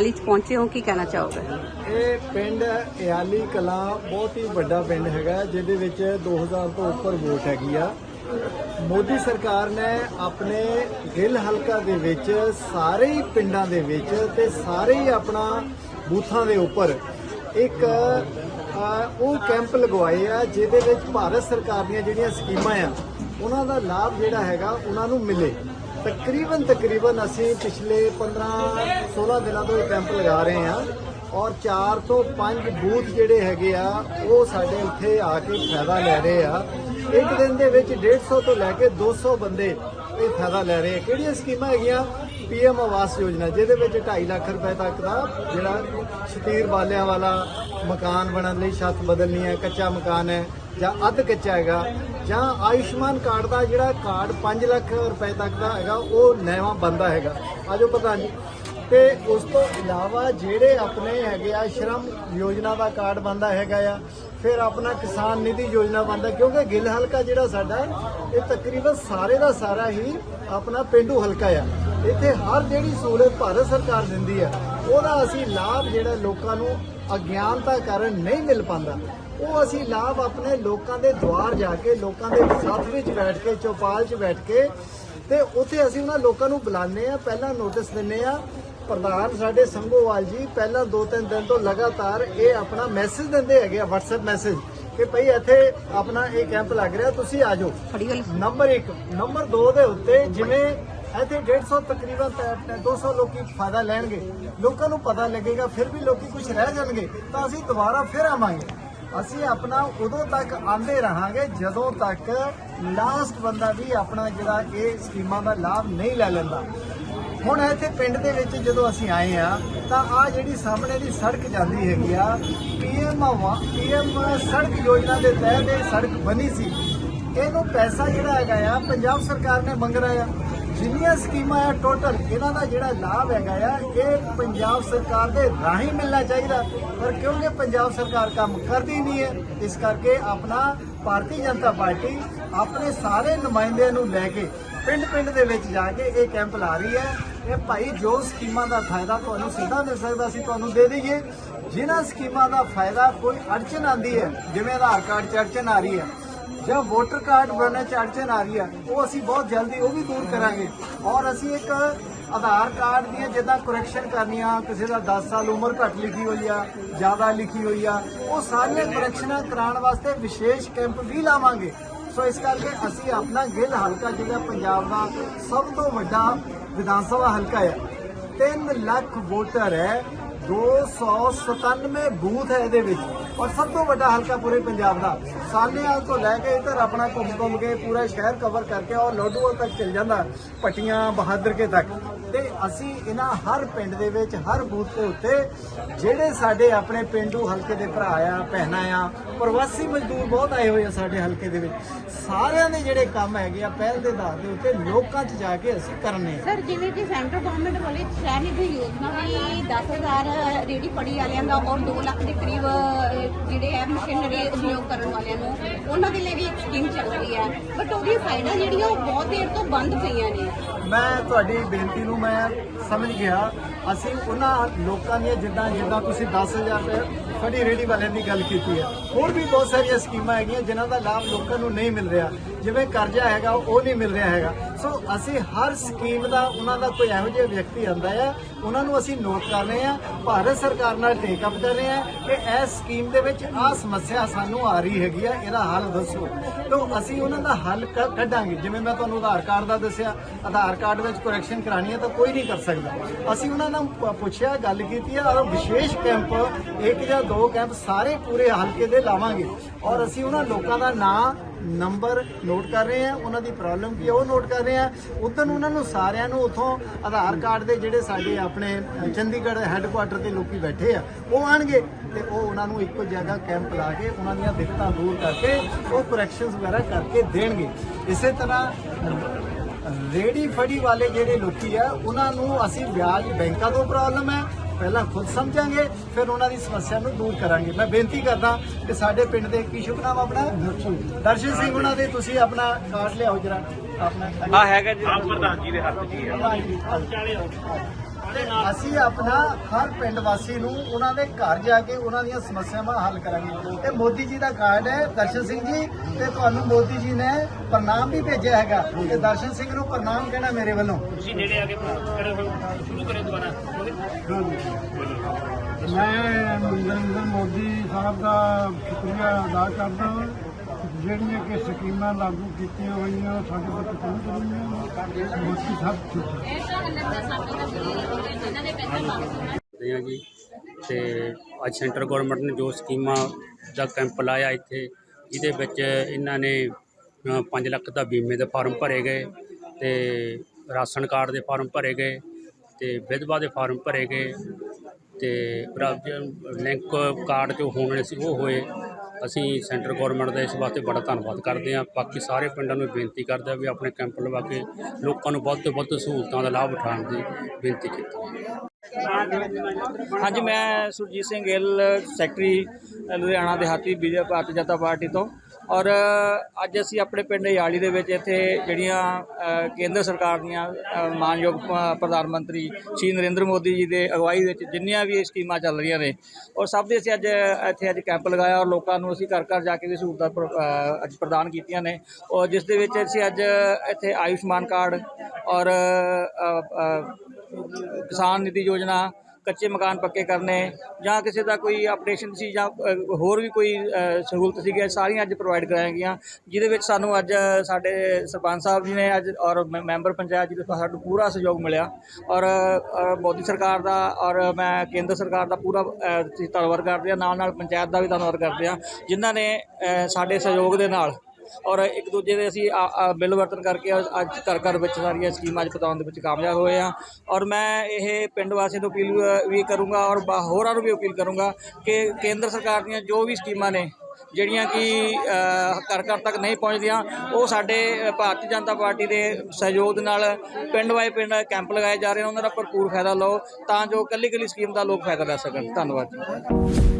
ਇਆਲੀ ਚ ਪਹੁੰਚੇ ਹੋ ਕੀ ਕਹਿਣਾ ਚਾਹੋਗੇ? ਇਹ ਪਿੰਡ ਇਆਲੀ ਕਲਾਂ ਬਹੁਤ ਹੀ ਵੱਡਾ ਪਿੰਡ ਹੈਗਾ ਜਿਹਦੇ ਵਿੱਚ 2000 ਤੋਂ ਉੱਪਰ ਵੋਟ ਹੈਗੀ ਆ। ਮੋਦੀ ਸਰਕਾਰ ਨੇ ਆਪਣੇ ਗਿੱਲ ਹਲਕਾ ਦੇ ਵਿੱਚ ਸਾਰੇ ਹੀ ਪਿੰਡਾਂ ਦੇ ਵਿੱਚ ਤੇ ਸਾਰੇ ਹੀ ਆਪਣਾ ਬੂਥਾਂ ਦੇ ਉੱਪਰ ਇੱਕ ਅ, ਉਹ ਕੈਂਪ ਲਗਵਾਏ ਆ ਜਿਹਦੇ ਵਿੱਚ ਭਾਰਤ ਸਰਕਾਰ ਦੀਆਂ ਜਿਹੜੀਆਂ ਸਕੀਮਾਂ ਆ ਉਹਨਾਂ ਦਾ ਲਾਭ ਜਿਹੜਾ ਹੈਗਾ ਉਹਨਾਂ ਨੂੰ ਮਿਲੇ। ਤਕਰੀਬਨ ਤਕਰੀਬਨ ਅਸੀਂ ਪਿਛਲੇ 15 16 ਦਿਨਾਂ ਤੋਂ ਇਹ ਕੈਂਪ ਲਗਾ ਰਹੇ ਹਾਂ ਔਰ 4 ਤੋਂ 5 ਬੂਥ ਜਿਹੜੇ ਹੈਗੇ ਆ, ਉਹ ਸਾਡੇ ਇੱਥੇ ਆ ਕੇ ਫਾਇਦਾ ਲੈ ਰਹੇ ਆ। ਇੱਕ ਦਿਨ ਦੇ ਵਿੱਚ 150 ਤੋਂ ਲੈ ਕੇ 200 ਬੰਦੇ ਇਹ ਫਾਇਦਾ ਲੈ ਰਹੇ ਆ। ਕਿਹੜੀਆਂ ਸਕੀਮਾਂ ਹੈਗੀਆਂ? ਪੀਐਮ ਆਵਾਸ ਯੋਜਨਾ, ਜਿਹਦੇ ਵਿੱਚ 2.5 ਲੱਖ ਰੁਪਏ ਤੱਕ ਦਾ ਜਿਹੜਾ ਸ਼ਤੀਰ ਬਾਲਿਆਂ ਵਾਲਾ ਮਕਾਨ ਬਣਨ ਲਈ ਛੱਤ ਬਦਲਣੀ ਹੈ, ਕੱਚਾ ਮਕਾਨ ਹੈ ਜਾਂ ਅੱਧ ਕੱਚਾ ਹੈਗਾ, ਜਾਂ ਆਯੁਸ਼ਮਾਨ ਕਾਰਡ ਦਾ ਜਿਹੜਾ ਕਾਰਡ 5 ਲੱਖ ਰੁਪਏ ਤੱਕ ਦਾ ਹੈਗਾ, ਉਹ ਨਵਾਂ ਬੰਦਾ ਹੈਗਾ। ਆਜੋ ਪਤਾ ਜੀ। ਤੇ ਉਸ ਤੋਂ ਇਲਾਵਾ ਜਿਹੜੇ ਆਪਣੇ ਹੈਗੇ ਆ ਸ਼ਰਮ ਯੋਜਨਾ ਦਾ ਕਾਰਡ ਬੰਦਾ ਹੈਗਾ ਆ, ਫਿਰ ਆਪਣਾ ਕਿਸਾਨ ਨਿਧੀ ਯੋਜਨਾ ਬੰਦਾ ਕਿਉਂਕਿ ਗਿੱਲ ਹਲਕਾ ਜਿਹੜਾ ਸਾਡਾ, ਇਹ ਤਕਰੀਬਨ ਸਾਰੇ ਦਾ ਸਾਰਾ ਹੀ ਆਪਣਾ ਪਿੰਡੂ ਹਲਕਾ ਆ। ਇੱਥੇ ਹਰ ਜਿਹੜੀ ਸਹੂਲਤ ਭਾਰਤ ਸਰਕਾਰ ਦਿੰਦੀ ਆ ਉਹਦਾ ਅਸੀਂ ਲਾਭ ਜਿਹੜਾ ਲੋਕਾਂ ਨੂੰ ਅਗਿਆਨਤਾ ਕਾਰਨ ਨਹੀਂ ਮਿਲ ਪਾਉਂਦਾ। ਉਹ ਅਸੀਂ ਲਾਭ ਆਪਣੇ ਲੋਕਾਂ ਦੇ ਦੁਆਰ ਜਾ ਕੇ ਲੋਕਾਂ ਦੇ ਸਾਥ ਵਿੱਚ ਬੈਠ ਕੇ ਚੌਪਾਲ 'ਚ ਬੈਠ ਕੇ ਤੇ ਉੱਥੇ ਅਸੀਂ ਉਹਨਾਂ ਲੋਕਾਂ ਨੂੰ ਬੁਲਾਉਂਦੇ ਆ ਪਹਿਲਾਂ ਨੋਟਿਸ ਦਿੰਨੇ ਆ ਪ੍ਰਧਾਨ ਸਾਡੇ ਸੰਗੋਵਾਲ ਜੀ ਪਹਿਲਾਂ ਦੋ ਤਿੰਨ ਦਿਨ ਤੋਂ ਲਗਾਤਾਰ ਇਹ ਆਪਣਾ ਮੈਸੇਜ ਦਿੰਦੇ ਹੈਗੇ ਆ WhatsApp ਮੈਸੇਜ ਕਿ ਭਈ ਇੱਥੇ ਆਪਣਾ ਇਹ ਕੈਂਪ ਲੱਗ ਰਿਹਾ ਤੁਸੀਂ ਆ ਜਾਓ। ਨੰਬਰ 1 ਨੰਬਰ 2 ਦੇ ਉੱਤੇ ਜਿਵੇਂ ਇੱਥੇ 150 ਤਕਰੀਬਨ ਤੇ 200 ਲੋਕੀ ਫਾਇਦਾ ਲੈਣਗੇ। ਲੋਕਾਂ ਨੂੰ ਪਤਾ ਲੱਗੇਗਾ, ਫਿਰ ਵੀ ਲੋਕੀ ਕੁਝ ਰਹਿ ਜਾਣਗੇ। ਤਾਂ ਅਸੀਂ ਦੁਬਾਰਾ ਫਿਰ ਆਵਾਂਗੇ। ਅਸੀਂ ਆਪਣਾ ਉਦੋਂ ਤੱਕ ਆਂਦੇ ਰਹਾਂਗੇ ਜਦੋਂ ਤੱਕ ਲਾਸਟ ਬੰਦਾ ਵੀ ਆਪਣਾ ਜਿਹੜਾ ਇਹ ਸਕੀਮਾਂ ਦਾ ਲਾਭ ਨਹੀਂ ਲੈ ਲੈਂਦਾ। ਹੁਣ ਇੱਥੇ ਪਿੰਡ ਦੇ ਵਿੱਚ ਜਦੋਂ ਅਸੀਂ ਆਏ ਆ ਤਾਂ ਆ ਜਿਹੜੀ ਸਾਹਮਣੇ ਦੀ ਸੜਕ ਜਾਂਦੀ ਹੈਗੀ ਆ, ਪੀਐਮ ਪੀਐਮ ਸੜਕ ਯੋਜਨਾ ਦੇ ਤਹਿਤ ਇਹ ਸੜਕ ਬਣੀ ਸੀ। ਇਹਨੂੰ ਪੈਸਾ ਜਿਹੜਾ ਹੈਗਾ ਆ, ਪੰਜਾਬ ਸਰਕਾਰ ਨੇ ਮੰਗ ਰਿਹਾ ਆ। ਜਿੰਨੀਆਂ ਸਕੀਮਾਂ ਆ ਟੋਟਲ ਇਹਨਾਂ ਦਾ ਜਿਹੜਾ ਲਾਭ ਹੈਗਾ ਆ, ਇਹ ਪੰਜਾਬ ਸਰਕਾਰ ਦੇ ਰਾਹੀਂ ਮਿਲਣਾ ਚਾਹੀਦਾ। ਪਰ ਕਿਉਂਕਿ ਪੰਜਾਬ ਸਰਕਾਰ ਕੰਮ ਕਰਦੀ ਨਹੀਂ ਹੈ, ਇਸ ਕਰਕੇ ਆਪਣਾ ਭਾਰਤੀ ਜਨਤਾ ਪਾਰਟੀ ਆਪਣੇ ਸਾਰੇ ਨੁਮਾਇੰਦਿਆਂ ਨੂੰ ਲੈ ਕੇ ਪਿੰਡ ਪਿੰਡ ਦੇ ਵਿੱਚ ਜਾ ਕੇ ਇਹ ਕੈਂਪ ਲਾ ਰਹੀ ਹੈ। ਇਹ ਭਾਈ ਜੋ ਸਕੀਮਾਂ ਦਾ ਫਾਇਦਾ ਤੁਹਾਨੂੰ ਸਿੱਧਾ ਮਿਲ ਸਕਦਾ ਸੀ ਤੁਹਾਨੂੰ ਦੇ ਦਈਏ। ਜਿਨ੍ਹਾਂ ਸਕੀਮਾਂ ਦਾ ਫਾਇਦਾ ਕੋਈ ਅੜਚਨ ਆਂਦੀ ਹੈ, ਜਿਵੇਂ ਆਧਾਰ ਕਾਰਡ 'ਚ ਅੜਚਨ ਆ ਰਹੀ ਹੈ ਜਾਂ ਵੋਟਰ ਕਾਰਡ ਬਣਨੇ 'ਚ ਅੜਚਨ ਆ ਰਹੀ ਆ, ਉਹ ਅਸੀਂ ਬਹੁਤ ਜਲਦੀ ਉਹ ਵੀ ਦੂਰ ਕਰਾਂਗੇ। ਔਰ ਅਸੀਂ ਇੱਕ ਆਧਾਰ ਕਾਰਡ ਦੀਆਂ ਜਿੱਦਾਂ ਕਰੈਕਸ਼ਨ ਕਰਨੀਆਂ, ਕਿਸੇ ਦਾ 10 ਸਾਲ ਉਮਰ ਘੱਟ ਲਿਖੀ ਹੋਈ ਆ, ਜ਼ਿਆਦਾ ਲਿਖੀ ਹੋਈ ਆ, ਉਹ ਸਾਰੀਆਂ ਕਰੈਕਸ਼ਨਾਂ ਕਰਾਉਣ ਵਾਸਤੇ ਵਿਸ਼ੇਸ਼ ਕੈਂਪ ਵੀ ਲਾਵਾਂਗੇ। ਸੋ ਇਸ ਕਰਕੇ ਅਸੀਂ ਆਪਣਾ ਗਿੱਲ ਹਲਕਾ ਜਿਹੜਾ ਪੰਜਾਬ ਦਾ ਸਭ ਤੋਂ ਵੱਡਾ ਵਿਧਾਨ ਸਭਾ ਹਲਕਾ ਹੈ 3 ਲੱਖ ਵੋਟਰ ਹੈ। 297 ਬੂਥ ਹੈ ਇਹਦੇ ਵਿੱਚ ਔਰ ਸਭ ਤੋਂ ਵੱਡਾ ਹਲਕਾ ਪੂਰੇ ਪੰਜਾਬ ਦਾ। ਸਾਲੇਵਾਲ ਤੋਂ ਲੈ ਕੇ ਇੱਧਰ ਆਪਣਾ ਘੁੰਮ ਘੁੰਮ ਕੇ ਪੂਰਾ ਸ਼ਹਿਰ ਕਵਰ ਕਰਕੇ ਔਰ ਲੋਡੂਵਾਲ ਤੱਕ ਚਲ ਜਾਂਦਾ, ਪਟੀਆਂ ਬਹਾਦਰ ਕੇ ਤੱਕ। ਤੇ ਅਸੀਂ ਇਹਨਾਂ ਹਰ ਪਿੰਡ ਦੇ ਵਿੱਚ, ਹਰ ਬੂਥ ਦੇ ਉੱਤੇ ਜਿਹੜੇ ਸਾਡੇ ਆਪਣੇ ਪਿੰਡੂ ਹਲਕੇ ਦੇ ਭਰਾ ਆ, ਭੈਣਾਂ ਆ, ਪ੍ਰਵਾਸੀ ਮਜ਼ਦੂਰ ਬਹੁਤ ਆਏ ਹੋਏ ਆ ਸਾਡੇ ਹਲਕੇ ਦੇ ਵਿੱਚ। ਸਾਰਿਆਂ ਦੇ ਜਿਹੜੇ ਕੰਮ ਹੈਗੇ ਆ, ਪਹਿਲ ਦੇ ਆਧਾਰ ਦੇ ਉੱਤੇ ਲੋਕਾਂ 'ਚ ਜਾ ਕੇ ਅਸੀਂ ਕਰਨੇ ਸਰ, ਜਿਵੇਂ ਕਿ ਸੈਂਟਰ ਗਵਰਨਮੈਂਟ ਵੱਲੋਂ ਸ਼ਹਿਰ ਨਿਧੀ ਯੋਜਨਾ ਵੀ 10000 ਰੇੜੀ ਫੜੀ ਵਾਲਿਆਂ ਦਾ ਔਰ 2 ਲੱਖ ਦੇ ਕਰੀਬ ਜਿਹੜੇ ਹੈ ਮਸ਼ੀਨਰੀ ਉਪਯੋਗ ਕਰਨ ਵਾਲਿਆਂ ਨੂੰ, ਉਹਨਾਂ ਦੇ ਲਈ ਵੀ ਇੱਕ ਸਕੀਮ ਚੱਲ ਰਹੀ ਹੈ। ਬਟ ਉਹਦੀਆਂ ਸਾਈਡਾਂ ਜਿਹੜੀਆਂ ਉਹ ਬਹੁਤ ਦੇਰ ਤੋਂ ਬੰਦ ਪਈਆਂ ਨੇ। ਮੈਂ ਤੁਹਾਡੀ ਬੇਨਤੀ ਨੂੰ ਮੈਂ ਸਮਝ ਗਿਆ। ਅਸੀਂ ਉਹਨਾਂ ਲੋਕਾਂ ਦੀਆਂ ਜਿੱਦਾਂ ਜਿੱਦਾਂ ਤੁਸੀਂ 10000 ਰੁਪਏ ਫੜੀ ਰੇੜੀ ਵਾਲਿਆਂ ਦੀ ਗੱਲ ਕੀਤੀ ਹੈ। ਹੋਰ ਵੀ ਬਹੁਤ ਸਾਰੀਆਂ ਸਕੀਮਾਂ ਹੈਗੀਆਂ, ਜਿਨ੍ਹਾਂ ਦਾ ਲਾਭ ਲੋਕਾਂ ਨੂੰ ਨਹੀਂ ਮਿਲ ਰਿਹਾ। ਜਿਵੇਂ ਕਰਜ਼ਾ ਹੈਗਾ, ਉਹ ਨਹੀਂ ਮਿਲ ਰਿਹਾ ਹੈਗਾ। ਸੋ ਅਸੀਂ ਹਰ ਸਕੀਮ ਦਾ, ਉਹਨਾਂ ਦਾ ਕੋਈ ਇਹੋ ਜਿਹਾ ਵਿਅਕਤੀ ਆਂਦਾ ਹੈ ਉਹਨਾਂ ਨੂੰ ਅਸੀਂ ਨੋਟ ਕਰ ਰਹੇ ਹਾਂ ਭਾਰਤ ਸਰਕਾਰ ਨਾਲ ਟੇਕ ਅਪ ਕਰ ਰਹੇ ਹਾਂ ਕਿ ਇਸ ਸਕੀਮ ਦੇ ਵਿੱਚ ਆਹ ਸਮੱਸਿਆ ਸਾਨੂੰ ਆ ਰਹੀ ਹੈਗੀ ਆ, ਇਹਦਾ ਹੱਲ ਦੱਸੋ। ਤਾਂ, ਅਸੀਂ ਉਹਨਾਂ ਦਾ ਹੱਲ ਕ- ਕੱਢਾਂਗੇ। ਜਿਵੇਂ ਮੈਂ ਤੁਹਾਨੂੰ ਆਧਾਰ ਕਾਰਡ ਦਾ ਦੱਸਿਆ, ਆਧਾਰ ਕਾਰਡ ਵਿੱਚ ਕਰੈਕਸ਼ਨ ਕਰਾਣੀ ਹੈ ਤਾਂ ਕੋਈ ਨਹੀਂ ਕਰ ਸਕਦਾ। ਅਸੀਂ ਉਹਨਾਂ ਨੂੰ ਪੁੱਛਿਆ, ਗੱਲ ਕੀਤੀ ਆ ਔਰ ਵਿਸ਼ੇਸ਼ ਕੈਂਪ ਇੱਕ ਜਾਂ ਦੋ ਕੈਂਪ ਸਾਰੇ ਪੂਰੇ ਹਲਕੇ ਦੇ ਲਾਵਾਂਗੇ। ਔਰ ਅਸੀਂ ਉਹਨਾਂ ਲੋਕਾਂ ਦਾ ਨਾਂ ਨੰਬਰ ਨੋਟ ਕਰ ਰਹੇ ਆ, ਉਹਨਾਂ ਦੀ ਪ੍ਰੋਬਲਮ ਕੀ ਹੈ ਉਹ ਨੋਟ ਕਰ ਰਹੇ ਆ। ਉਦੋਂ ਉਹਨਾਂ ਨੂੰ ਸਾਰਿਆਂ ਨੂੰ ਉਥੋਂ ਆਧਾਰ ਕਾਰਡ ਦੇ ਜਿਹੜੇ ਸਾਡੇ ਆਪਣੇ ਚੰਡੀਗੜ੍ਹ ਹੈੱਡਕੁਆਟਰ ਤੇ ਲੋਕੀ ਬੈਠੇ ਆ, ਉਹ ਆਣਗੇ ਤੇ ਉਹ ਉਹਨਾਂ ਨੂੰ ਇੱਕੋ ਜਗ੍ਹਾ ਕੈਂਪ ਲਾ ਕੇ ਉਹਨਾਂ ਦੀਆਂ ਦਿੱਕਤਾਂ ਦੂਰ ਕਰਕੇ, ਉਹ ਕਰੈਕਸ਼ਨਸ ਵਗੈਰਾ ਕਰਕੇ ਦੇਣਗੇ। ਇਸੇ ਤਰ੍ਹਾਂ ਰੇੜੀ ਫੜੀ ਵਾਲੇ ਜਿਹੜੇ ਲੋਕੀ ਆ, ਉਹਨਾਂ ਨੂੰ ਅਸੀਂ ਵਿਆਜ ਬੈਂਕਾਂ ਤੋਂ ਪ੍ਰੋਬਲਮ ਹੈ ਪਹਿਲਾਂ ਖੁਦ ਸਮਝਾਂਗੇ ਫਿਰ ਉਹਨਾਂ ਦੀ ਸਮੱਸਿਆ ਨੂੰ ਦੂਰ ਕਰਾਂਗੇ। ਮੈਂ ਬੇਨਤੀ ਕਰਦਾ ਕਿ ਸਾਡੇ ਪਿੰਡ ਦੇ ਕੀ ਸ਼ੁਭ ਨਾਮ ਆਪਣਾ? ਦਰਸ਼ਨ ਸਿੰਘ। ਉਹਨਾਂ ਦੇ ਤੁਸੀਂ ਆਪਣਾ ਕਾਰਡ ਲਿਆਓ ਜਰਾ। ਆਪਣਾ ਆ ਹੈਗਾ ਜੀ। ਆਪ ਪ੍ਰਧਾਨ ਜੀ ਦੇ ਹੱਥ 'ਚ ਹੀ ਅਸੀਂ ਆਪਣਾ ਹਰ ਪਿੰਡ ਵਾਸੀ ਨੂੰ ਉਹਨਾਂ ਦੇ ਘਰ ਜਾ ਕੇ ਉਹਨਾਂ ਦੀਆਂ ਸਮੱਸਿਆਵਾਂ ਹੱਲ ਕਰਾਂਗੇ। ਤੇ ਮੋਦੀ ਜੀ ਦਾ ਕਾਰਡ ਹੈ ਦਰਸ਼ਨ ਸਿੰਘ ਜੀ ਤੇ ਤੁਹਾਨੂੰ ਮੋਦੀ ਜੀ ਨੇ ਪ੍ਰਣਾਮ ਵੀ ਭੇਜਿਆ ਹੈਗਾ। ਤੇ ਦਰਸ਼ਨ ਸਿੰਘ ਨੂੰ ਪ੍ਰਣਾਮ ਕਹਿਣਾ ਮੇਰੇ ਵੱਲੋਂ। ਤੁਸੀਂ ਨੇੜੇ ਆ ਕੇ ਕਰੋ ਸ਼ੁਰੂ ਕਰੋ ਦੁਬਾਰਾ। ਮੈਂ ਨਰਿੰਦਰ ਮੋਦੀ ਸਾਹਿਬ ਦਾ ਸ਼ੁਕਰੀਆ ਅਦਾ ਕਰਦਾ ਹਾਂ। ਜਿਹੜੀਆਂ ਕਿ ਸਕੀਮਾਂ ਲਾਗੂ ਕੀਤੀਆਂ ਹੋਈਆਂ ਉਹ ਸਾਡੇ ਤੱਕ ਪਹੁੰਚ ਰਹੀਆਂ ਮੋਦੀ ਸਾਹਿਬ ਸ਼ੁਕਰੀਆ ਕਰਦੇ ਹਾਂ। ਜੀ। ਤੇ ਅੱਜ ਸੈਂਟਰ ਗਵਰਨਮੈਂਟ ਨੇ ਜੋ ਸਕੀਮਾਂ ਦਾ ਕੈਂਪ ਲਾਇਆ ਇੱਥੇ, ਜਿਹਦੇ ਵਿੱਚ ਇਹਨਾਂ ਨੇ 5 ਲੱਖ ਦਾ ਬੀਮੇ ਦੇ ਫਾਰਮ ਭਰੇ ਗਏ ਤੇ ਰਾਸ਼ਨ ਕਾਰਡ ਦੇ ਫਾਰਮ ਭਰੇ ਗਏ ਤੇ ਵਿਧਵਾ ਦੇ ਫਾਰਮ ਭਰੇ ਗਏ ਤੇ ਲਿੰਕ ਕਾਰਡ ਜੋ ਹੋਣੇ ਸੀ, ਉਹ ਹੋਏ। ਅਸੀਂ ਸੈਂਟਰ ਗਵਰਨਮੈਂਟ ਦਾ ਇਸ ਵਾਸਤੇ ਬੜਾ ਧੰਨਵਾਦ ਕਰਦੇ ਹਾਂ। ਬਾਕੀ ਸਾਰੇ ਪਿੰਡਾਂ ਨੂੰ ਬੇਨਤੀ ਕਰਦੇ ਹਾਂ ਵੀ ਆਪਣੇ ਕੈਂਪ ਲਵਾ ਕੇ ਲੋਕਾਂ ਨੂੰ ਵੱਧ ਤੋਂ ਵੱਧ ਸਹੂਲਤਾਂ ਦਾ ਲਾਭ ਉਠਾਉਣ ਦੀ ਬੇਨਤੀ ਕੀਤੀ ਹਾਂਜੀ, ਮੈਂ ਸੁਰਜੀਤ ਸਿੰਘ ਗਿੱਲ, ਸੈਕਟਰੀ, ਲੁਧਿਆਣਾ ਦਿਹਾਤੀ, ਬੀਜੇਪੀ ਭਾਰਤੀ ਜਨਤਾ ਪਾਰਟੀ ਤੋਂ। ਔਰ ਅੱਜ ਅਸੀਂ ਆਪਣੇ ਪਿੰਡ ਯਾਲੀ ਦੇ ਵਿੱਚ ਇੱਥੇ ਜਿਹੜੀਆਂ ਕੇਂਦਰ ਸਰਕਾਰ ਦੀਆਂ ਮਾਨਯੋਗ ਪ੍ਰਧਾਨ ਮੰਤਰੀ ਸ਼੍ਰੀ ਨਰਿੰਦਰ ਮੋਦੀ ਜੀ ਦੇ ਅਗਵਾਈ ਵਿੱਚ ਜਿੰਨੀਆਂ ਵੀ ਸਕੀਮਾਂ ਚੱਲ ਰਹੀਆਂ ਨੇ, ਔਰ ਸਭ ਦੇ ਅਸੀਂ ਅੱਜ, ਇੱਥੇ ਅੱਜ ਕੈਂਪ ਲਗਾਇਆ ਔਰ ਲੋਕਾਂ ਨੂੰ ਅਸੀਂ ਘਰ ਘਰ ਜਾ ਕੇ ਵੀ ਸਹੂਲਤਾਂ ਪ੍ਰ- ਅੱਜ ਪ੍ਰਦਾਨ ਕੀਤੀਆਂ ਨੇ, ਔਰ ਜਿਸ ਦੇ ਵਿੱਚ ਅਸੀਂ ਅੱਜ ਇੱਥੇ ਆਯੁਸ਼ਮਾਨ ਕਾਰਡ ਔਰ ਕਿਸਾਨ ਨਿਧੀ ਯੋਜਨਾ ਕੱਚੇ ਮਕਾਨ ਪੱਕੇ ਕਰਨੇ, ਜਾਂ ਕਿਸੇ ਦਾ ਕੋਈ ਆਪਰੇਸ਼ਨ ਸੀ, ਜਾਂ ਹੋਰ ਵੀ ਕੋਈ ਸਹੂਲਤ ਸੀਗੀ ਸਾਰੀਆਂ ਅੱਜ ਪ੍ਰੋਵਾਈਡ ਕਰਾਈਆਂ ਗਈਆਂ, ਜਿਹਦੇ ਵਿੱਚ ਸਾਨੂੰ ਅੱਜ ਸਾਡੇ ਸਰਪੰਚ ਸਾਹਿਬ ਜੀ ਨੇ ਅੱਜ ਔਰ ਮੈਂ- ਮੈਂਬਰ ਪੰਚਾਇਤ ਜੀ ਦਾ ਸਾਨੂੰ ਪੂਰਾ ਸਹਿਯੋਗ ਮਿਲਿਆ ਔਰ ਮੋਦੀ ਸਰਕਾਰ ਦਾ ਔਰ ਮੈਂ ਕੇਂਦਰ ਸਰਕਾਰ ਦਾ ਪੂਰਾ ਧੰਨਵਾਦ ਕਰਦੇ ਹਾਂ ਨਾਲ ਨਾਲ ਪੰਚਾਇਤ ਦਾ ਵੀ ਧੰਨਵਾਦ ਕਰਦੇ ਹਾਂ, ਜਿਨ੍ਹਾਂ ਨੇ ਸਾਡੇ ਸਹਿਯੋਗ ਦੇ ਨਾਲ ਔਰ ਇੱਕ ਦੂਜੇ ਦੇ ਅਸੀਂ ਆ- ਬਿੱਲ ਵਰਤਨ ਕਰਕੇ ਅੱਜ ਘਰ ਘਰ ਵਿੱਚ ਸਾਰੀਆਂ ਸਕੀਮਾਂ ਅੱਜ ਪਤਾਉਣ ਦੇ ਵਿੱਚ ਕਾਮਯਾਬ ਹੋਏ ਆ। ਔਰ ਮੈਂ ਇਹ ਪਿੰਡ ਵਾਸੀਆਂ ਨੂੰ ਅਪੀਲ ਵੀ- ਕਰੂੰਗਾ ਔਰ ਬਾ- ਹੋਰਾਂ ਨੂੰ ਵੀ ਅਪੀਲ ਕਰੂੰਗਾ ਕਿ ਕੇਂਦਰ ਸਰਕਾਰ ਦੀਆਂ ਜੋ ਵੀ ਸਕੀਮਾਂ ਨੇ, ਜਿਹੜੀਆਂ ਕਿ ਘਰ ਘਰ ਤੱਕ ਨਹੀਂ ਪਹੁੰਚਦੀਆਂ, ਉਹ ਸਾਡੇ ਭਾਰਤੀ ਜਨਤਾ ਪਾਰਟੀ ਦੇ ਸਹਿਯੋਗ ਨਾਲ ਪਿੰਡ ਵਾਏ ਪਿੰਡ ਕੈਂਪ ਲਗਾਏ ਜਾ ਰਹੇ ਨੇ, ਉਹਨਾਂ ਦਾ ਭਰਪੂਰ ਫਾਇਦਾ ਲਓ ਤਾਂ ਜੋ ਕੱਲੀ ਕੱਲੀ ਸਕੀਮ ਦਾ ਲੋਕ ਫਾਇਦਾ ਲੈ ਸਕਣ। ਧੰਨਵਾਦ ਜੀ।